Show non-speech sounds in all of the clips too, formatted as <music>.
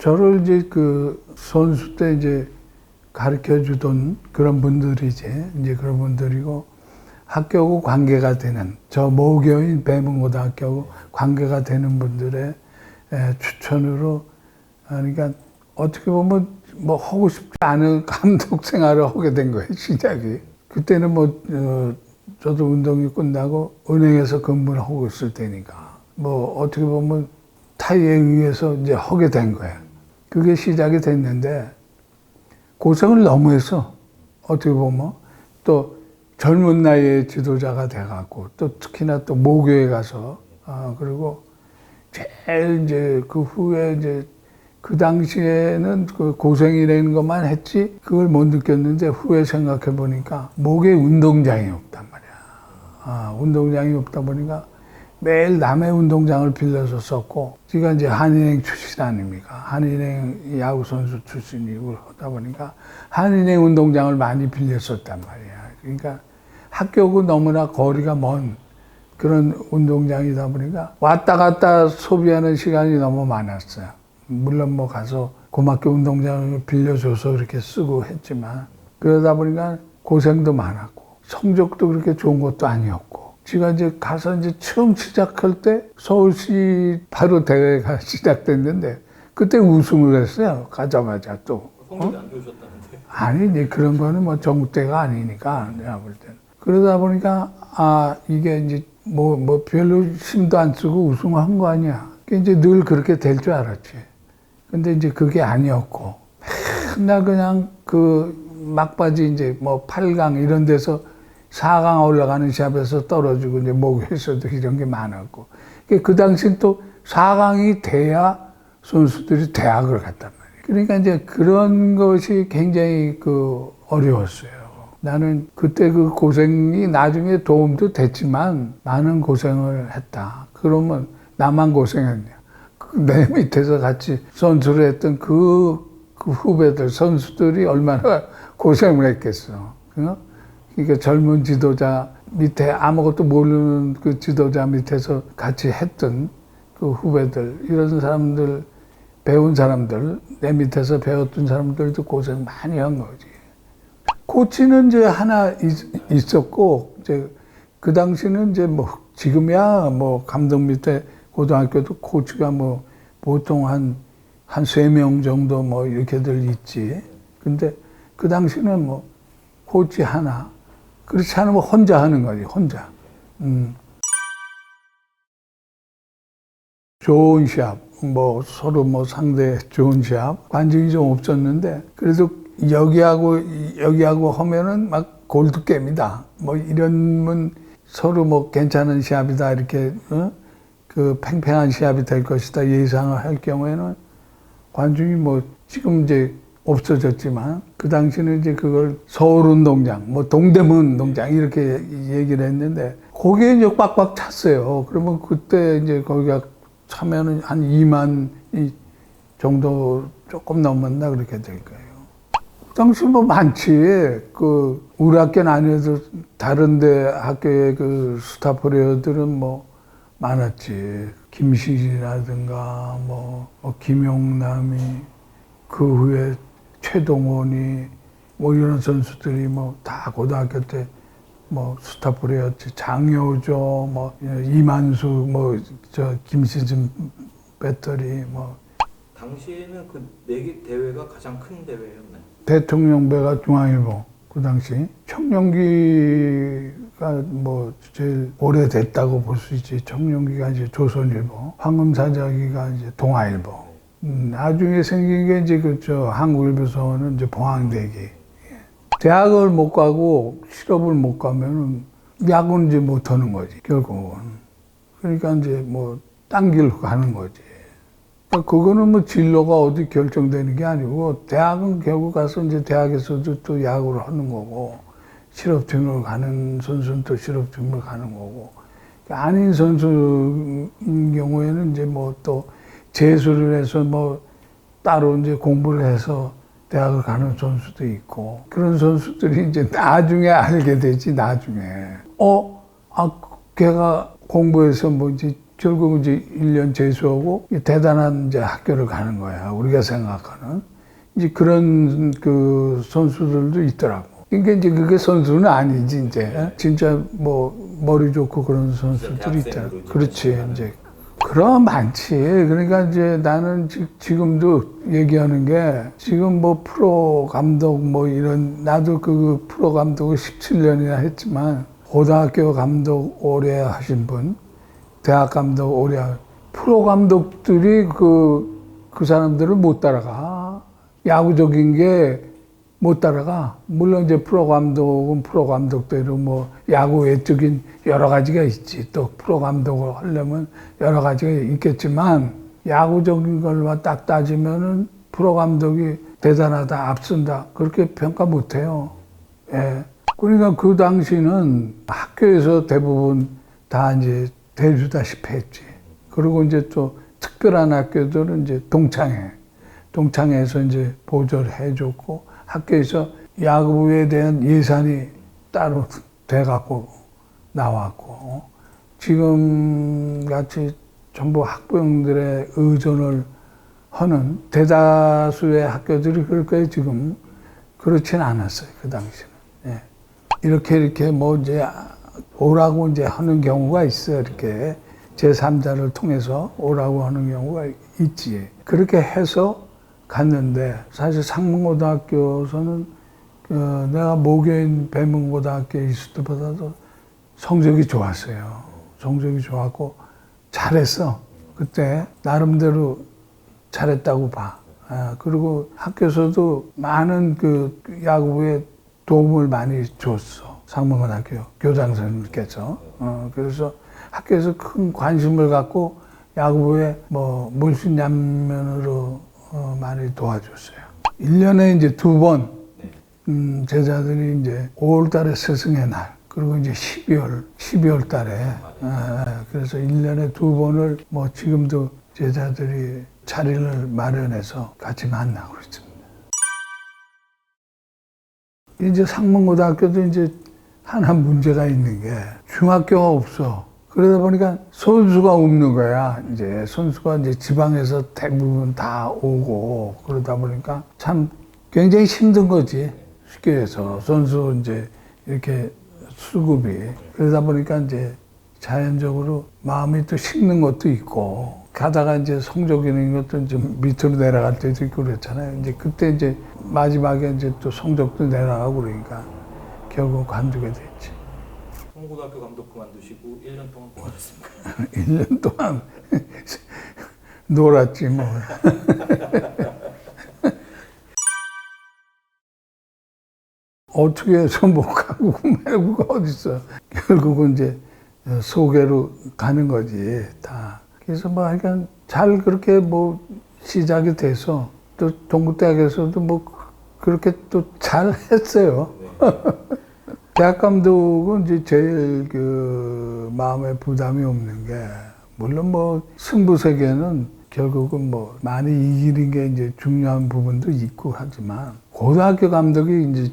저를 이제 그 선수 때 이제 가르쳐 주던 그런 분들이지 이제 그런 분들이고 학교하고 관계가 되는 저 모교인 배문고등학교하고 관계가 되는 분들의 에, 추천으로 아, 그러니까 어떻게 보면 뭐 하고 싶지 않은 <laughs> 감독 생활을 하게 된 거예요 시작이. 그때는 뭐 어, 저도 운동이 끝나고 은행에서 근무를 하고 있을 때니까 뭐 어떻게 보면 타의에 의해서 이제 하게 된 거예요 그게 시작이 됐는데 고생을 너무 해서 어떻게 보면 또 젊은 나이에 지도자가 돼갖고 또 특히나 또 모교에 가서 아 그리고 제일 이제 그 후에 이제 그 당시에는 그 고생이라는 것만 했지 그걸 못 느꼈는데 후에 생각해 보니까 목에 운동장이 없단 말이야. 아 운동장이 없다 보니까 매일 남의 운동장을 빌려서 썼고 제가 이제 한인행 출신 아닙니까? 한인행 야구 선수 출신이고 하다 보니까 한인행 운동장을 많이 빌렸었단 말이야. 그러니까 학교고 너무나 거리가 먼 그런 운동장이다 보니까 왔다 갔다 소비하는 시간이 너무 많았어요. 물론 뭐 가서 고등학교 운동장을 빌려줘서 그렇게 쓰고 했지만 그러다 보니까 고생도 많았고 성적도 그렇게 좋은 것도 아니었고 제가 이제 가서 이제 처음 시작할 때 서울시 바로 대회가 <laughs> 시작됐는데 그때 우승을 했어요. 가자마자 또. 성적이 안 좋으셨다는데. 아니, 이제 그런 거는 뭐 전국 대가 아니니까 내가 볼 때는. 그러다 보니까 아 이게 이제 뭐뭐 별로 힘도 안 쓰고 우승한 거 아니야. 이제 늘 그렇게 될 줄 알았지. 근데 이제 그게 아니었고 맨날 그냥 그 막바지 이제 뭐 8강 이런 데서 4강 올라가는 시합에서 떨어지고 이제 목에서도 이런 게 많았고 그- 그 당시 또 4강이 돼야 선수들이 대학을 갔단 말이에요. 그러니까 이제 그런 것이 굉장히 그 어려웠어요. 나는 그때 그 고생이 나중에 도움도 됐지만 많은 고생을 했다. 그러면 나만 고생했냐? 그내 <laughs> 밑에서 같이 선수를 했던 그, 그 후배들, 선수들이 얼마나 고생을 했겠어. 어? 그러니까 젊은 지도자 밑에 아무것도 모르는 그 지도자 밑에서 같이 했던 그 후배들, 이런 사람들, 배운 사람들, 내 밑에서 배웠던 사람들도 고생 많이 한 거지. 코치는 이제 하나 있, 있었고, 이제 그 당시는 이제 뭐, 지금이야 뭐, 감독 밑에 고등학교도 코치가 뭐, 보통 한, 한 세 명 정도 뭐, 이렇게들 있지. 근데 그 당시는 뭐, 코치 하나. 그렇지 않으면 혼자 하는 거지, 혼자. 음. 좋은 시합, 뭐 서로 뭐 상대 좋은 시합, 관중이 좀 없었는데 그래도 여기하고 여기하고 하면은 막 골드게임이다. 뭐 이러면 서로 뭐 괜찮은 시합이다 이렇게 어? 그 팽팽한 시합이 될 것이다 예상을 할 경우에는 관중이 뭐 지금 이제 없어졌지만 그 당시는 이제 그걸 서울운동장, 뭐 동대문 운동장 이렇게 얘기를 했는데 거기에 이제 꽉꽉 찼어요. 그러면 그때 이제 거기가 차면은 한 2만 이 정도 조금 넘었나 그렇게 될 거예요. 그 당시 뭐 많지. 그 우리 학교는 아니어도 다른데 학교의 그 스타 플레이어들은 뭐 많았지. 김실이라든가 뭐, 뭐 김용남이 그 후에 최동원이 뭐 이런 선수들이 뭐 다 고등학교 때 뭐 스타 플레이였지 장효조 뭐 이만수 뭐 저 김시즌 배터리 뭐. 당시에는 그 내기 대회가 가장 큰 대회였나요? 대통령 배가 중앙일보 그 당시. 청룡기가 뭐 제일 오래됐다고 볼 수 있지. 청룡기가 이제 조선일보 황금사자기가 이제 동아일보. 음, 나중에 생긴 게 이제 그 저 한국일보서는 이제 봉황대기 예. 대학을 못 가고 실업을 못 가면은 야구는 이제 못 하는 거지 결국은 그러니까 이제 뭐 딴 길로 가는 거지. 그러니까 그거는 뭐 진로가 어디 결정되는 게 아니고 대학은 결국 가서 이제 대학에서도 또 야구를 하는 거고 실업팀으로 가는 선수는 또 실업팀으로 가는 거고 그러니까 아닌 선수인 경우에는 이제 뭐또 재수를 해서 뭐 따로 이제 공부를 해서 대학을 가는 선수도 있고 그런 선수들이 이제 나중에 알게 되지 나중에 어, 아 걔가 공부해서 뭐 이제 결국 이제 1년 재수하고 대단한 이제 학교를 가는 거야. 우리가 생각하는. 이제 그런 그 선수들도 있더라고. 그러니까 이제 그게 선수는 아니지, 이제. 진짜 뭐 머리 좋고 그런 선수들이 이제 그렇지. 이제. 그럼 많지. 그러니까 이제 나는 지, 지금도 얘기하는 게 지금 뭐 프로 감독 뭐 이런 나도 그 프로 감독을 17년이나 했지만 고등학교 감독 오래 하신 분, 대학 감독 오래 하 프로 감독들이 그, 그 사람들을 못 따라가. 야구적인 게 못 따라가. 물론 이제 프로 감독은 프로 감독대로 뭐 야구 외적인 여러 가지가 있지. 또 프로 감독을 하려면 여러 가지가 있겠지만 야구적인 걸만 딱 따지면은 프로 감독이 대단하다, 앞선다. 그렇게 평가 못 해요. 예. 그러니까 그 당시는 학교에서 대부분 다 이제 대주다시피 했지. 그리고 이제 또 특별한 학교들은 이제 동창회. 동창회에서 이제 보조를 해줬고 학교에서 야구에 대한 예산이 따로 돼갖고 나왔고 지금 같이 전부 학부형들의 의존을 하는 대다수의 학교들이 그럴 거예요 지금 그렇진 않았어요 그 당시는. 예. 이렇게 이렇게 뭐 이제 오라고 이제 하는 경우가 있어요 이렇게. 제 3자를 통해서 오라고 하는 경우가 있지. 그렇게 해서 갔는데 사실 상문고등학교에서는 어, 내가 모교인 배문고등학교에 있을 때보다도 성적이 좋았어요. 성적이 좋았고 잘했어. 그때 나름대로 잘했다고 봐. 아, 그리고 학교에서도 많은 그 야구에 도움을 많이 줬어. 상문고등학교 교장 선생님께서. 어, 그래서 학교에서 큰 관심을 갖고 야구부에 뭐 물순양면으로 어, 많이 도와줬어요. 1년에 이제 두 번, 음, 제자들이 이제 5월 달에 스승의 날, 그리고 이제 12월, 12월 달에, 아, 그래서 1년에 두 번을 뭐 지금도 제자들이 자리를 마련해서 같이 만나고 있습니다. 이제 상문고등학교도 이제 하나 문제가 있는 게 중학교가 없어. 그러다 보니까 선수가 없는 거야. 이제 선수가 이제 지방에서 대부분 다 오고 그러다 보니까 참 굉장히 힘든 거지. 쉽게 해서 선수 이제 이렇게 수급이 그러다 보니까 이제 자연적으로 마음이 또 식는 것도 있고 가다가 이제 성적이는 것도 좀 밑으로 내려갈 때도 있고 그랬잖아요. 이제 그때 이제 마지막에 이제 또 성적도 내려가고 그러니까 결국 관두게 됐지. 성고등학교 감독 그만두시고 1년 동안 뭐 하셨습니까? 1년 동안 <laughs> 놀았지 뭐. <laughs> 어떻게 해서 못 가고 말고가 어딨어. 결국은 이제 소개로 가는 거지, 다. 그래서 뭐 하여간 잘 그렇게 뭐 시작이 돼서 또 동국대학에서도 뭐 그렇게 또 잘 했어요. <laughs> 대학 감독은 이제 제일 그 마음에 부담이 없는 게 물론 뭐 승부 세계는 결국은 뭐 많이 이기는 게 이제 중요한 부분도 있고 하지만 고등학교 감독이 이제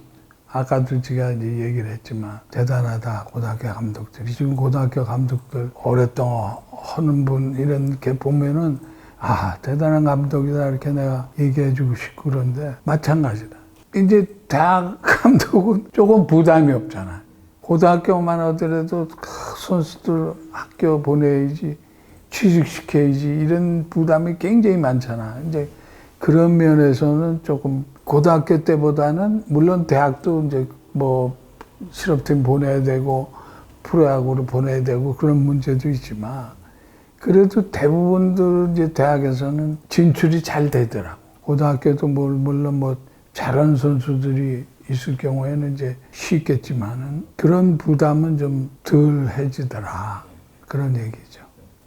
아까도 제가 이제 얘기를 했지만 대단하다 고등학교 감독들이 지금 고등학교 감독들 오랫동안 하는 분 이런 게 보면은 아 대단한 감독이다 이렇게 내가 얘기해주고 싶고 그런데 마찬가지다. 이제 대학 감독은 조금 부담이 없잖아. 고등학교만 하더라도 그 선수들 학교 보내야지, 취직시켜야지 이런 부담이 굉장히 많잖아. 이제 그런 면에서는 조금 고등학교 때보다는 물론 대학도 이제 뭐 실업팀 보내야 되고 프로야구로 보내야 되고 그런 문제도 있지만 그래도 대부분들 이제 대학에서는 진출이 잘 되더라고. 고등학교도 물- 물론 뭐 잘하는 선수들이 있을 경우에는 이제 쉽겠지만은 그런 부담은 좀 덜 해지더라. 그런 얘기죠.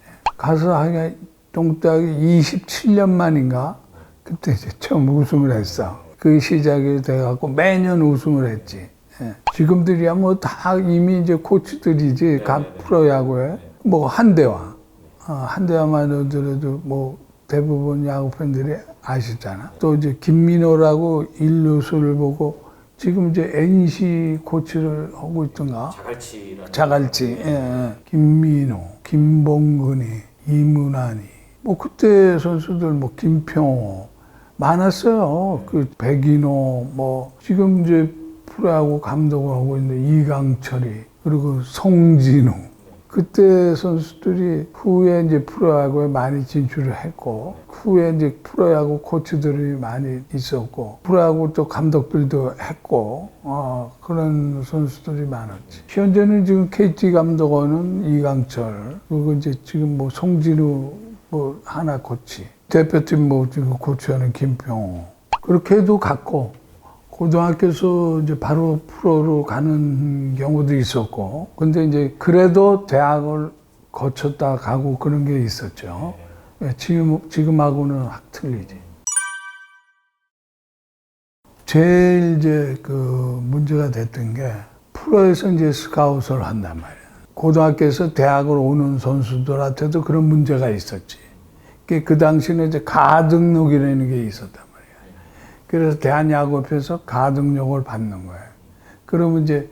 예. 가서 하여간 동대학이 27년 만인가 그때 이제 처음 우승을 했어. 그 시작이 돼갖고 매년 우승을 했지. 예. 지금들이야 뭐 다 이미 이제 코치들이지 각 프로야구에 뭐 한대화 어, 한대화만 하더라도 뭐 대부분 야구 팬들이 아시잖아. 또 이제 김민호라고 일루수를 보고 지금 이제 NC 코치를 하고 있던가. 자갈치라는 자갈치, 예, 예. 김민호, 김봉근이 이문환이 뭐 그때 선수들 뭐 김평호 많았어요. 그 백인호 뭐 지금 이제 프로야구 감독을 하고 있는 이강철이 그리고 송진우 그때 선수들이 후에 이제 프로야구에 많이 진출을 했고 후에 이제 프로야구 코치들이 많이 있었고 프로야구 또 감독들도 했고 어, 그런 선수들이 많았지. 현재는 지금 KT 감독원은 이강철 그리고 이제 지금 뭐 송진우 뭐 하나 코치 대표팀 뭐 지금 코치하는 김평호 그렇게 해도 갔고 고등학교에서 이제 바로 프로로 가는 경우도 있었고, 근데 이제 그래도 대학을 거쳤다 가고 그런 게 있었죠. 예, 지금, 지금하고는 확 틀리지. 제일 이제 그 문제가 됐던 게 프로에서 이제 스카웃을 한단 말이야. 고등학교에서 대학을 오는 선수들한테도 그런 문제가 있었지. 그 당시는 이제 가등록이라는 게 있었단 말이야. 그래서 대한야구협회에서 가등록을 받는 거예요. 그러면 이제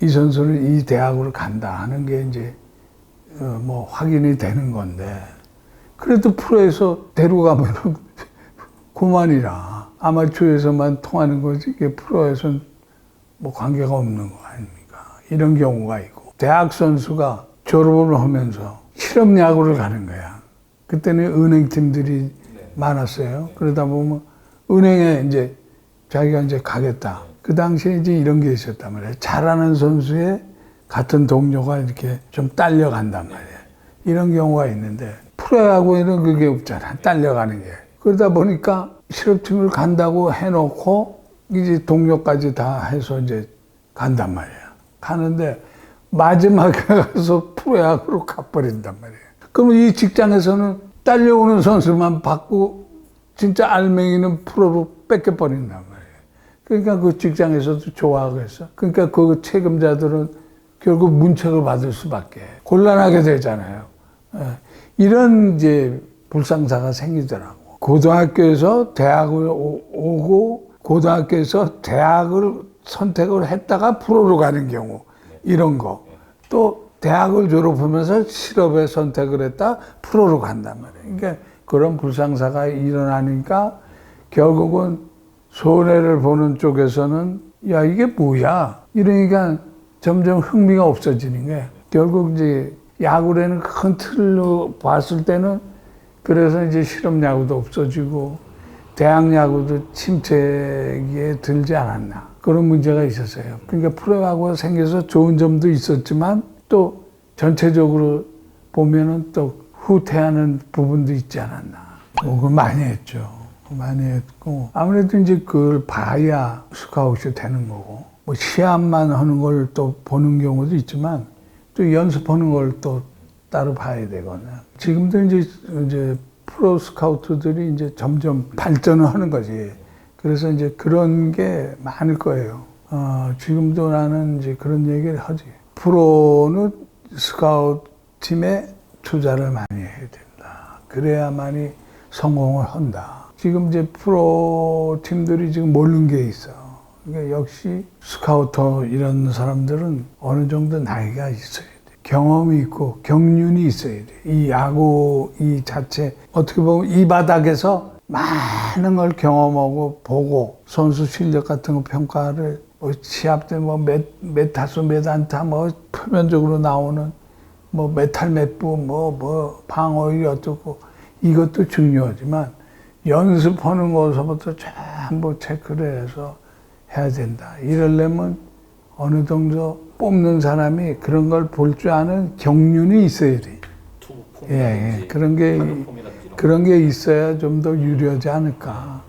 이 선수는 이 대학으로 간다 하는 게 이제 어, 뭐 확인이 되는 건데 그래도 프로에서 데려가면은 <laughs> 그만이라 아마추어에서만 통하는 거지 이게 프로에서는 뭐 관계가 없는 거 아닙니까? 이런 경우가 있고 대학 선수가 졸업을 하면서 실업 야구를 가는 거야. 그때는 은행팀들이 많았어요. 그러다 보면 은행에 이제 자기가 이제 가겠다. 그 당시에 이제 이런 게 있었단 말이에요. 잘하는 선수의 같은 동료가 이렇게 좀 딸려간단 말이에요. 이런 경우가 있는데 프로야구에는 그게 없잖아. 딸려가는 게. 그러다 보니까 실업팀을 간다고 해놓고 이제 동료까지 다 해서 이제 간단 말이에요. 가는데 마지막에 <laughs> 가서 프로야구로 가버린단 말이에요. 그러면 이 직장에서는 딸려오는 선수만 받고 진짜 알맹이는 프로로 뺏겨버린단 말이에요. 그러니까 그 직장에서도 좋아하겠어. 그러니까 그 책임자들은 결국 문책을 받을 수밖에 곤란하게 되잖아요. 예. 이런 이제 불상사가 생기더라고. 고등학교에서 대학을 오- 오고 고등학교에서 대학을 선택을 했다가 프로로 가는 경우 이런 거. 또 대학을 졸업하면서 실업에 선택을 했다 프로로 간단 말이에요. 그러니까 그런 불상사가 일어나니까 결국은 손해를 보는 쪽에서는 야 이게 뭐야 이러니까 점점 흥미가 없어지는 거야. 결국 이제 야구라는 큰 틀로 봤을 때는 그래서 이제 실업 야구도 없어지고 대학 야구도 침체기에 들지 않았나 그런 문제가 있었어요. 그러니까 프로야구가 생겨서 좋은 점도 있었지만 또 전체적으로 보면은 또 후퇴하는 부분도 있지 않았나. 뭐 그걸 많이 했죠. 많이 했고 아무래도 이제 그걸 봐야 스카웃이 되는 거고 뭐 시합만 하는 걸 또 보는 경우도 있지만 또 연습하는 걸 또 따로 봐야 되거나 지금도 이제 이제 프로 스카우트들이 이제 점점 발전을 하는 거지. 그래서 이제 그런 게 많을 거예요. 어, 지금도 나는 이제 그런 얘기를 하지. 프로는 스카우트 팀에 투자를 많이 해야 된다. 그래야만이 성공을 한다. 지금 이제 프로 팀들이 지금 모르는 게 있어. 그러니까 역시 스카우터 이런 사람들은 어느 정도 나이가 있어야 돼. 경험이 있고 경륜이 있어야 돼. 이 야구 이 자체 어떻게 보면 이 바닥에서 많은 걸 경험하고 보고 선수 실력 같은 거 평가를 뭐 시합 때뭐몇 타수 몇 안타 뭐 표면적으로 나오는 뭐 메탈 몇부 뭐뭐 방어율이 어떻고 이것도 중요하지만 연습하는 것서부터 전부 체크를 해서 해야 된다. 이러려면 어느 정도 뽑는 사람이 그런 걸 볼 줄 아는 경륜이 있어야 돼. 예, 예. 그런 게 그런 게 있어야 좀 더 유리하지 않을까.